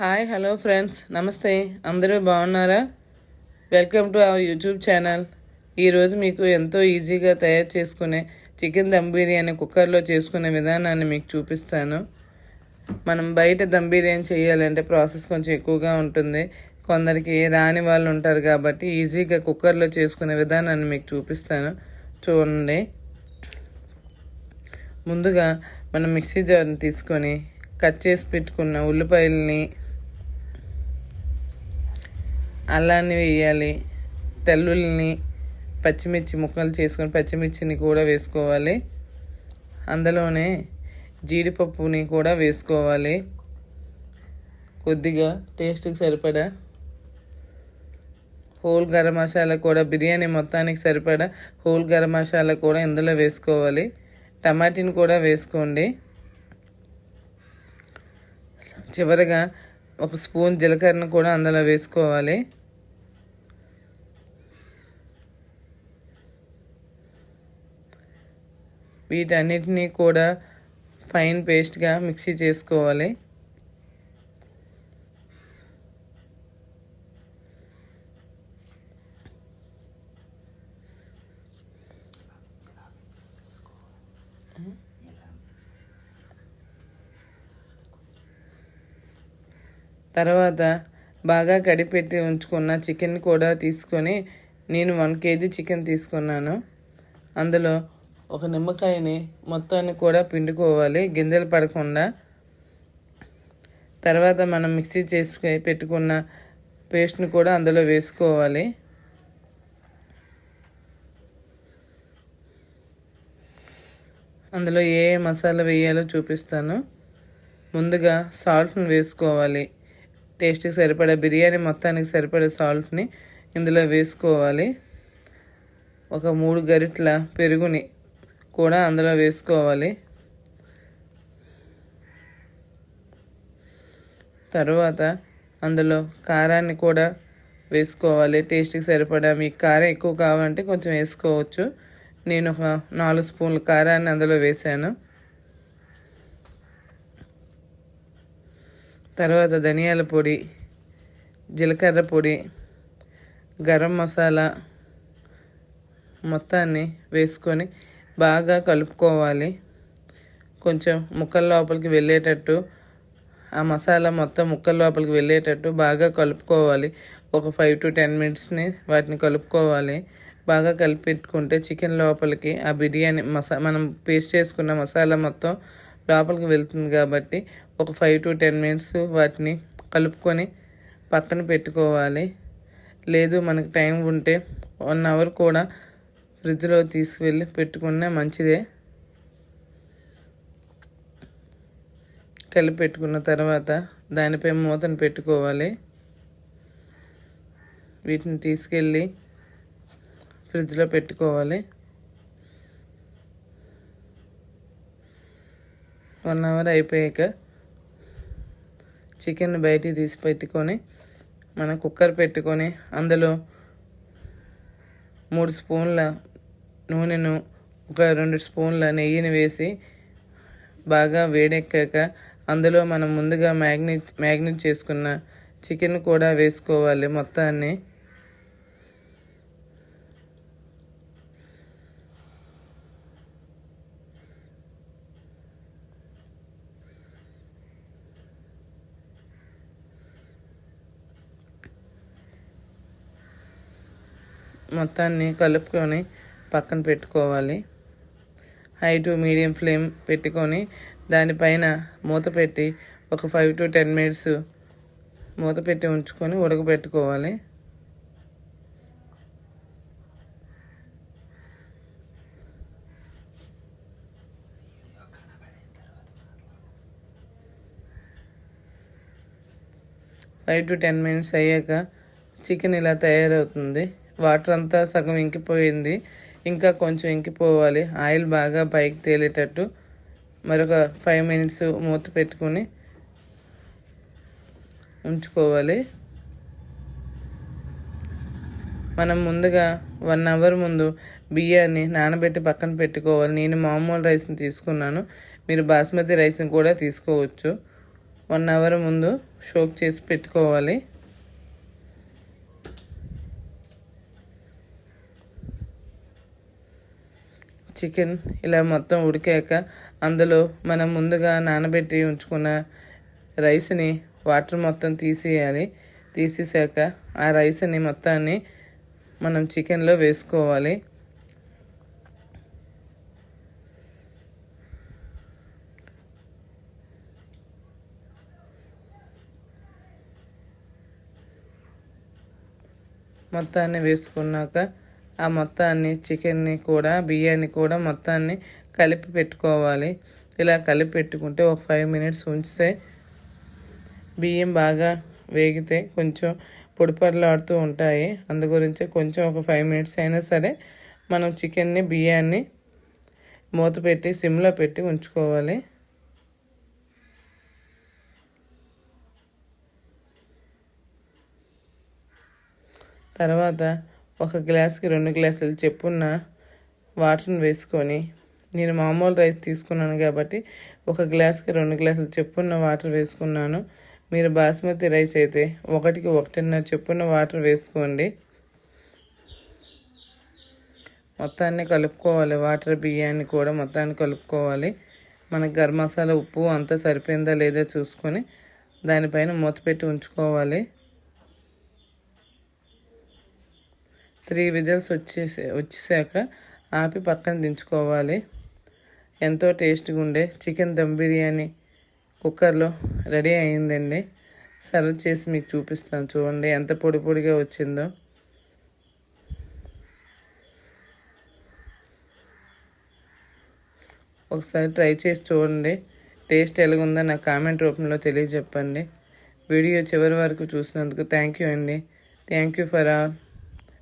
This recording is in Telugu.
Hi hello friends. నమస్తే. అందరూ బాగున్నారా? Welcome to our YouTube channel. ఈరోజు మీకు ఎంతో ఈజీగా తయారు చేసుకునే చికెన్ దమ్ బిర్యానీ కుక్కర్లో చేసుకునే విధానాన్ని మీకు చూపిస్తాను. మనం బయట దమ్ బిర్యానీ చేయాలంటే ప్రాసెస్ కొంచెం ఎక్కువగా ఉంటుంది. కొందరికి రాని వాళ్ళు ఉంటారు కాబట్టి ఈజీగా కుక్కర్లో చేసుకునే విధానాన్ని మీకు చూపిస్తాను. చూడండి. ముందుగా మనం మిక్సీ జార్ని తీసుకొని కట్ చేసి పెట్టుకున్న ఉల్లిపాయలని అల్లాన్ని వేయాలి తెల్లుల్ని పచ్చిమిర్చి ముక్కలు చేసుకొని పచ్చిమిర్చిని కూడా వేసుకోవాలి. అందులోనే జీడిపప్పుని కూడా వేసుకోవాలి. కొద్దిగా టేస్ట్కి సరిపడా హోల్ గరం మసాలా కూడా బిర్యానీ మొత్తానికి సరిపడా హోల్ గరం మసాలా కూడా ఇందులో వేసుకోవాలి. టమాటీని కూడా వేసుకోండి. చివరగా ఒక స్పూన్ జీలకర్రను కూడా అందులో వేసుకోవాలి. వీటన్నిటినీ కూడా ఫైన్ పేస్ట్గా మిక్సీ చేసుకోవాలి. తర్వాత బాగా కడిపెట్టి ఉంచుకున్న చికెన్ కూడా తీసుకొని నేను వన్ కేజీ చికెన్ తీసుకున్నాను. అందులో ఒక నిమ్మకాయని మొత్తాన్ని కూడా పిండుకోవాలి. గింజలు పడకుండా. తర్వాత మనం మిక్సీ చేసి పెట్టుకున్న పేస్ట్ని కూడా అందులో వేసుకోవాలి. అందులో ఏ ఏ మసాలా వేయాలో చూపిస్తాను. ముందుగా సాల్ట్ని వేసుకోవాలి. టేస్ట్కి సరిపడా బిర్యానీ మొత్తానికి సరిపడే సాల్ట్ని ఇందులో వేసుకోవాలి. ఒక మూడు గరిటల పెరుగుని కూడా అందులో వేసుకోవాలి. తర్వాత అందులో కారాన్ని కూడా వేసుకోవాలి. టేస్ట్కి సరిపడా మీకు కారం ఎక్కువ కావాలంటే కొంచెం వేసుకోవచ్చు. నేను ఒక నాలుగు స్పూన్ల కారాన్ని అందులో వేసాను. తర్వాత ధనియాల పొడి జీలకర్ర పొడి గరం మసాలా మొత్తాన్ని వేసుకొని బాగా కలుపుకోవాలి. కొంచెం ముక్కల లోపలికి వెళ్ళేటట్టు ఆ మసాలా మొత్తం ముక్కల లోపలికి వెళ్ళేటట్టు బాగా కలుపుకోవాలి. ఒక ఫైవ్ టు టెన్ మినిట్స్ని వాటిని కలుపుకోవాలి. బాగా కలిపెట్టుకుంటే చికెన్ లోపలికి ఆ బిర్యానీ మసా మనం పేస్ట్ చేసుకున్న మసాలా మొత్తం లోపలికి వెళ్తుంది కాబట్టి ఒక ఫైవ్ టు టెన్ మినిట్స్ వాటిని కలుపుకొని పక్కన పెట్టుకోవాలి. లేదు మనకు టైం ఉంటే వన్ అవర్ కూడా ఫ్రిడ్జ్లో తీసుకువెళ్ళి పెట్టుకున్నా మంచిదే. కలిపి పెట్టుకున్న తర్వాత దానిపై మూతను పెట్టుకోవాలి. వీటిని తీసుకెళ్ళి ఫ్రిడ్జ్లో పెట్టుకోవాలి. వన్ అవర్ అయిపోయాక చికెన్ బయటికి తీసి పెట్టుకొని మనం కుక్కర్ పెట్టుకొని అందులో మూడు స్పూన్ల నూనెను ఒక రెండు స్పూన్ల నెయ్యిని వేసి బాగా వేడెక్కాక అందులో మనం ముందుగా మ్యాగ్నెట్ మ్యాగ్నెట్ చేసుకున్న చికెన్ కూడా వేసుకోవాలి మొత్తాన్ని. మొత్తాన్ని కలుపుకొని పక్కన పెట్టుకోవాలి. హై టు మీడియం ఫ్లేమ్ పెట్టుకొని దానిపైన మూత పెట్టి ఒక ఫైవ్ టు టెన్ మినిట్స్ మూత పెట్టి ఉంచుకొని ఉడకబెట్టుకోవాలి. ఫైవ్ టు టెన్ మినిట్స్ అయ్యాక చికెన్ ఇలా తయారవుతుంది. వాటర్ అంతా సగం ఇంకిపోయింది. ఇంకా కొంచెం ఇంకిపోవాలి. ఆయిల్ బాగా పైకి తేలేటట్టు మరొక ఫైవ్ మినిట్స్ మూత పెట్టుకొని ఉంచుకోవాలి. మనం ముందుగా వన్ అవర్ ముందు బియ్యాన్ని నానబెట్టి పక్కన పెట్టుకోవాలి. నేను మామూలు రైస్ని తీసుకున్నాను. మీరు బాస్మతి రైస్ని కూడా తీసుకోవచ్చు. వన్ అవర్ ముందు షోక్ చేసి పెట్టుకోవాలి. చికెన్ ఇలా మొత్తం ఉడికాక అందులో మనం ముందుగా నానబెట్టి ఉంచుకున్న రైస్ని వాటర్ మొత్తం తీసేయాలి. తీసేసాక ఆ రైస్ని మొత్తాన్ని మనం చికెన్లో వేసుకోవాలి. మొత్తాన్ని వేసుకున్నాక ఆ మొత్తాన్ని చికెన్ని కూడా బియ్యాన్ని కూడా మొత్తాన్ని కలిపి పెట్టుకోవాలి. ఇలా కలిపి పెట్టుకుంటే ఒక ఫైవ్ మినిట్స్ ఉంచితే బియ్యం బాగా వేగితే కొంచెం పొడిపడలాడుతూ ఉంటాయి. అందు గురించి కొంచెం ఒక ఫైవ్ మినిట్స్ అయినా సరే మనం చికెన్ని బియ్యాన్ని మూత పెట్టి సిమ్లో పెట్టి ఉంచుకోవాలి. తర్వాత ఒక గ్లాస్కి రెండు గ్లాసులు చెప్పున్న వాటర్ని వేసుకొని నేను మామూలు రైస్ తీసుకున్నాను కాబట్టి ఒక గ్లాస్కి రెండు గ్లాసులు చెప్పున్న వాటర్ వేసుకున్నాను. మీరు బాస్మతి రైస్ అయితే ఒకటికి ఒకటిన్నర చెప్పున్న వాటర్ వేసుకోండి. మొత్తాన్ని కలుపుకోవాలి. వాటర్ బియ్యాన్ని కూడా మొత్తాన్ని కలుపుకోవాలి. మనకు గరం మసాలా ఉప్పు అంతా సరిపోయిందా లేదా చూసుకొని దానిపైన మూత పెట్టి ఉంచుకోవాలి. త్రీ విజిల్స్ వచ్చేసి వచ్చేసాక ఆపి పక్కన దించుకోవాలి. ఎంతో టేస్ట్గా ఉండే చికెన్ దమ్ బిర్యానీ కుక్కర్లో రెడీ అయిందండి. సర్వ్ చేసి మీకు చూపిస్తాను చూడండి ఎంత పొడి పొడిగా వచ్చిందో. ఒకసారి ట్రై చేసి చూడండి. టేస్ట్ ఎలాగుందో నాకు కామెంట్ రూపంలో తెలియజెప్పండి. వీడియో చివరి వరకు చూసినందుకు థ్యాంక్ యూ అండి. Thank you for all.